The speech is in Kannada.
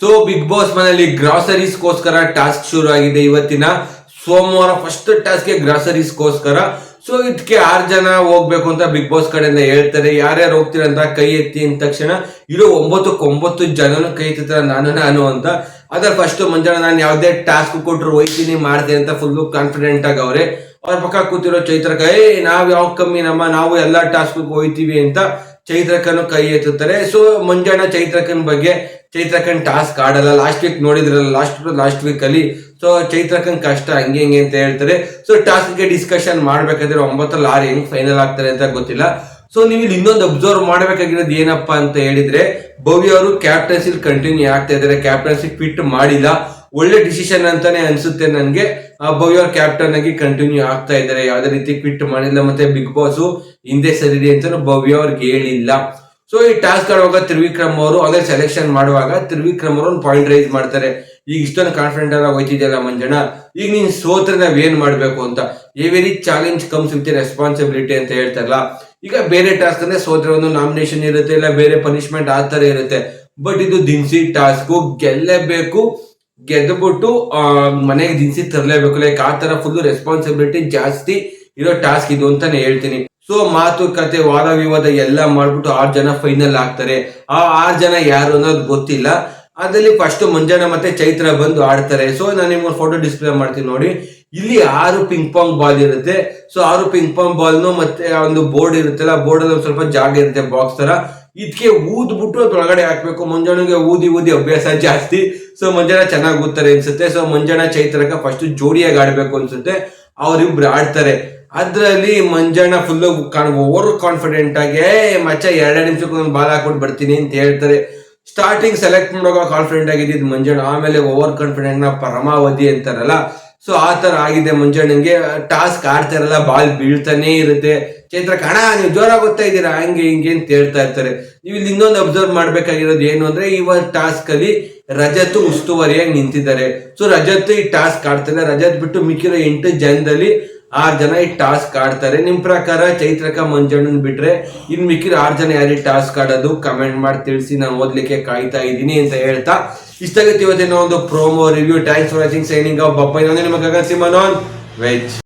ಸೊ ಬಿಗ್ ಬಾಸ್ ಮನೆಯಲ್ಲಿ ಗ್ರಾಸರೀಸ್ಗೋಸ್ಕರ ಟಾಸ್ಕ್ ಶುರು ಆಗಿದೆ ಇವತ್ತಿನ. ಸೋಮವಾರ ಫಸ್ಟ್ ಟಾಸ್ಕ್ಗೆ ಗ್ರಾಸರೀಸ್ಗೋಸ್ಕರ ಸೊ ಇದಕ್ಕೆ ಆರ್ ಜನ ಹೋಗ್ಬೇಕು ಅಂತ ಬಿಗ್ ಬಾಸ್ ಕಡೆಯಿಂದ ಹೇಳ್ತಾರೆ. ಯಾರ್ಯಾರು ಹೋಗ್ತೀರಂತ ಕೈ ಎತ್ತಿ ಅಂದ ತಕ್ಷಣ ಇರೋ ಒಂಬತ್ತು ಒಂಬತ್ತು ಜನನು ಕೈ ಎತ್ತಿರ ನಾನು ನಾನು ಅಂತ. ಅದ್ರ ಫಸ್ಟ್ ಮಂಜಾನ ನಾನು ಯಾವ್ದೇ ಟಾಸ್ಕ್ ಕೊಟ್ಟರು ಹೋಯ್ತೀನಿ, ಮಾಡ್ತೀನಿ ಅಂತ ಫುಲ್ ಕಾನ್ಫಿಡೆಂಟ್ ಆಗಿ ಅವ್ರೆ. ಅವ್ರ ಪಕ್ಕ ಕೂತಿರೋ ಚೈತ್ರಕ ಏ ನಾವ್ ಯಾವ ಕಮ್ಮಿ ನಮ್ಮ, ನಾವು ಎಲ್ಲಾ ಟಾಸ್ಕ್ ಹೋಯ್ತೀವಿ ಅಂತ ಚೈತ್ರಕನು ಕೈ ಎತ್ತುತ್ತಾರೆ. ಸೊ ಮುಂಜಾನೆ ಚೈತ್ರಕನ್ ಬಗ್ಗೆ ಚೈತ್ರಕನ್ ಟಾಸ್ಕ್ ಆಡಲ್ಲ. ಲಾಸ್ಟ್ ವೀಕ್ ನೋಡಿದ್ರಲ್ಲ ಲಾಸ್ಟ್ ಲಾಸ್ಟ್ ವೀಕ್ ಅಲ್ಲಿ. ಸೊ ಚೈತ್ರಕನ್ ಕಷ್ಟ ಹಂಗೆ ಹಿಂಗೆ ಅಂತ ಹೇಳ್ತಾರೆ. ಸೊ ಟಾಸ್ಕ್ಗೆ ಡಿಸ್ಕಷನ್ ಮಾಡ್ಬೇಕಾದ್ರೆ ಒಂಬತ್ತಲ್ಲಿ ಆರು ಹೆಂಗ್ ಫೈನಲ್ ಆಗ್ತಾರೆ ಅಂತ ಗೊತ್ತಿಲ್ಲ. ಸೊ ನೀವು ಇಲ್ಲಿ ಇನ್ನೊಂದು ಅಬ್ಸರ್ವ್ ಮಾಡಬೇಕಾಗಿರೋದು ಏನಪ್ಪಾ ಅಂತ ಹೇಳಿದ್ರೆ, ಭವ್ಯ ಅವರು ಕ್ಯಾಪ್ಟನ್ಸಿ ಕಂಟಿನ್ಯೂ ಆಗ್ತಾ ಇದ್ದಾರೆ. ಕ್ಯಾಪ್ಟನ್ಸಿ ಫಿಟ್ ಮಾಡಿಲ್ಲ. ಒಳ್ಳೆ ಡಿಸಿಷನ್ ಅಂತಾನೆ ಅನ್ಸುತ್ತೆ ನನ್ಗೆ. ಭವ್ಯ ಕ್ಯಾಪ್ಟನ್ ಆಗಿ ಕಂಟಿನ್ಯೂ ಆಗ್ತಾ ಇದ್ದಾರೆ. ಯಾವ್ದೇ ರೀತಿ ಕ್ವಿಟ್ ಮಾಡಿಲ್ಲ ಮತ್ತೆ ಬಿಗ್ ಬಾಸ್ ಹಿಂದೆ ಸರಿದೆ ಅಂತ ಭವ್ಯ ಅವ್ರಿಗೆ ಹೇಳಿಲ್ಲ. ಸೊ ಈ ಟಾಸ್ಕ್ ಆಡುವಾಗ ತ್ರಿವಿಕ್ರಮ್ ಅವರು ಅದೇ ಸೆಲೆಕ್ಷನ್ ಮಾಡುವಾಗ ತ್ರಿವಿಕ್ರಮ್ ಅವರು ಪಾಯಿಂಟ್ ರೈಸ್ ಮಾಡ್ತಾರೆ. ಈಗ ಇಷ್ಟೊಂದು ಕಾನ್ಫಿಡೆಂಟ್ ಆಗಿ ಹೋಯ್ತಿದ್ಯಲ್ಲ ಮಂಜಣ್ಣ? ಈಗ ನೀನ್ ಸೋತ್ರೆ ನಾವ್ ಏನ್ ಮಾಡ್ಬೇಕು ಅಂತ? Every challenge comes with responsibility ಅಂತ ಹೇಳ್ತಾರಲ್ಲ. ಈಗ ಬೇರೆ ಟಾಸ್ಕ್ ಅಂದ್ರೆ ಸೋತ್ರೆ ಒಂದು ನಾಮಿನೇಷನ್ ಇರುತ್ತೆ, ಇಲ್ಲ ಬೇರೆ ಪನಿಷ್ಮೆಂಟ್ ಆ ತರ ಇರುತ್ತೆ. ಬಟ್ ಇದು ದಿನಸಿ ಟಾಸ್ಕ್ ಗೆಲ್ಲೇಬೇಕು. ಗೆದ್ದುಬಿಟ್ಟು ಮನೆಗೆ ದಿನಸಿ ತರಲೇಬೇಕು. ಲೈಕ್ ಆ ತರ ಫುಲ್ ರೆಸ್ಪಾನ್ಸಿಬಿಲಿಟಿ ಜಾಸ್ತಿ ಇರೋ ಟಾಸ್ಕ್ ಇದು ಅಂತಾನೆ ಹೇಳ್ತೀನಿ. ಸೊ ಮಾತುಕತೆ ವಾದ ವಿವಾದ ಎಲ್ಲ ಮಾಡ್ಬಿಟ್ಟು ಆರ್ ಜನ ಫೈನಲ್ ಆಗ್ತಾರೆ. ಆ ಆರ್ ಜನ ಯಾರು ಅನ್ನೋದು ಗೊತ್ತಿಲ್ಲ. ಅದ್ರಲ್ಲಿ ಫಸ್ಟ್ ಮಂಜಾನ ಮತ್ತೆ ಚೈತ್ರ ಬಂದು ಆಡ್ತಾರೆ. ಸೊ ನಾನು ನಿಮ್ಗೆ ಫೋಟೋ ಡಿಸ್ಪ್ಲೇ ಮಾಡ್ತೀನಿ ನೋಡಿ. ಇಲ್ಲಿ ಆರು ಪಿಂಗ್ ಪಾಂಗ್ ಬಾಲ್ ಇರುತ್ತೆ. ಸೊ ಆರು ಪಿಂಗ್ ಪಾಂಗ್ ಬಾಲ್ನು ಮತ್ತೆ ಒಂದು ಬೋರ್ಡ್ ಇರುತ್ತಲ್ಲ ಬೋರ್ಡ್ ಅಲ್ಲಿ ಸ್ವಲ್ಪ ಜಾಗ ಇರುತ್ತೆ ಬಾಕ್ಸ್ ತರ ಇದಕ್ಕೆ ಊದ್ಬಿಟ್ಟು ಅದ್ರೊಳಗಡೆ ಹಾಕ್ಬೇಕು. ಮಂಜಾನಿಗೆ ಊದಿ ಊದಿ ಅಭ್ಯಾಸ ಜಾಸ್ತಿ. ಸೊ ಮಂಜಾನ ಚೆನ್ನಾಗಿ ಊದ್ತಾರೆ ಅನ್ಸುತ್ತೆ. ಸೊ ಮಂಜಾನ ಚೈತ್ರಕ ಫಸ್ಟ್ ಜೋಡಿಯಾಗಿ ಆಡ್ಬೇಕು ಅನ್ಸುತ್ತೆ. ಅವ್ರಿಬ್ರು ಆಡ್ತಾರೆ. ಅದ್ರಲ್ಲಿ ಮಂಜಣ್ಣ ಫುಲ್ ಓವರ್ ಕಾನ್ಫಿಡೆಂಟ್ ಆಗಿ "ಏ, ಮಚ್ಚ ಎರಡೆರಡು ನಿಮಿಷಕ್ಕೆ ಒಂದು ಬಾಲ್ ಹಾಕೊಂಡು ಬರ್ತೀನಿ ಅಂತ ಹೇಳ್ತಾರೆ. ಸ್ಟಾರ್ಟಿಂಗ್ ಸೆಲೆಕ್ಟ್ ಮಾಡುವಾಗ ಕಾನ್ಫಿಡೆಂಟ್ ಆಗಿದ್ದು ಮಂಜಣ್ಣ. ಆಮೇಲೆ ಓವರ್ ಕಾನ್ಫಿಡೆಂಟ್ನ ಪರಮಾವಧಿ ಅಂತಾರಲ್ಲ ಸೊ ಆ ತರ ಆಗಿದೆ ಮುಂಜಾನೆ ಟಾಸ್ಕ್ ಆಡ್ತಾ ಇರಲ್ಲ ಬಾಲ್ ಬೀಳ್ತಾನೆ ಇರುತ್ತೆ. ಚೈತ್ರ, ಕಣ, ನೀವು ಜೋರಾಗಿ ಗೊತ್ತಾ ಇದ್ದೀರಾ? ಹಂಗೆ, ಹಿಂಗೆ ಅಂತ ಹೇಳ್ತಾ ಇರ್ತಾರೆ. ನೀವು ಇಲ್ಲಿ ಇನ್ನೊಂದು ಅಬ್ಸರ್ವ್ ಮಾಡ್ಬೇಕಾಗಿರೋದು ಏನು ಅಂದ್ರೆ ಈ ಒಂದು ಟಾಸ್ಕ್ ಅಲ್ಲಿ ರಜತ್ ಉಸ್ತುವಾರಿಯಾಗಿ ನಿಂತಿದ್ದಾರೆ. ಸೊ ರಜತ್ ಈ ಟಾಸ್ಕ್ ಆಡ್ತಾರೆ. ರಜತ್ ಬಿಟ್ಟು ಮಿಕ್ಕಿರೋ ಎಂಟು ಜನದಲ್ಲಿ ಆರ್ ಜನ ಈ ಟಾಸ್ಕ್ ಆಡ್ತಾರೆ. ನಿಮ್ ಪ್ರಕಾರ ಚೈತ್ರಕ ಮಂಜಣ್ಣನ್ ಬಿಟ್ರೆ ಇನ್ ಮಿಕ್ಕಿದ ಆರ್ ಜನ ಯಾರಿಗೆ ಟಾಸ್ಕ್ ಆಡೋದು? ಕಮೆಂಟ್ ಮಾಡಿ ತಿಳಿಸಿ. ನಾನು ಓದ್ಲಿಕ್ಕೆ ಕಾಯ್ತಾ ಇದ್ದೀನಿ ಅಂತ ಹೇಳ್ತಾ. ಇಷ್ಟಾಗುತ್ತೆ ಇವತ್ತಿನ ಒಂದು promo review thanks for watching signing off ಬಪ್ಪ ಇನ್ನೊಂದು ನಿಮಗೆ ಸಿಮನೋನ್ ವೆಜ್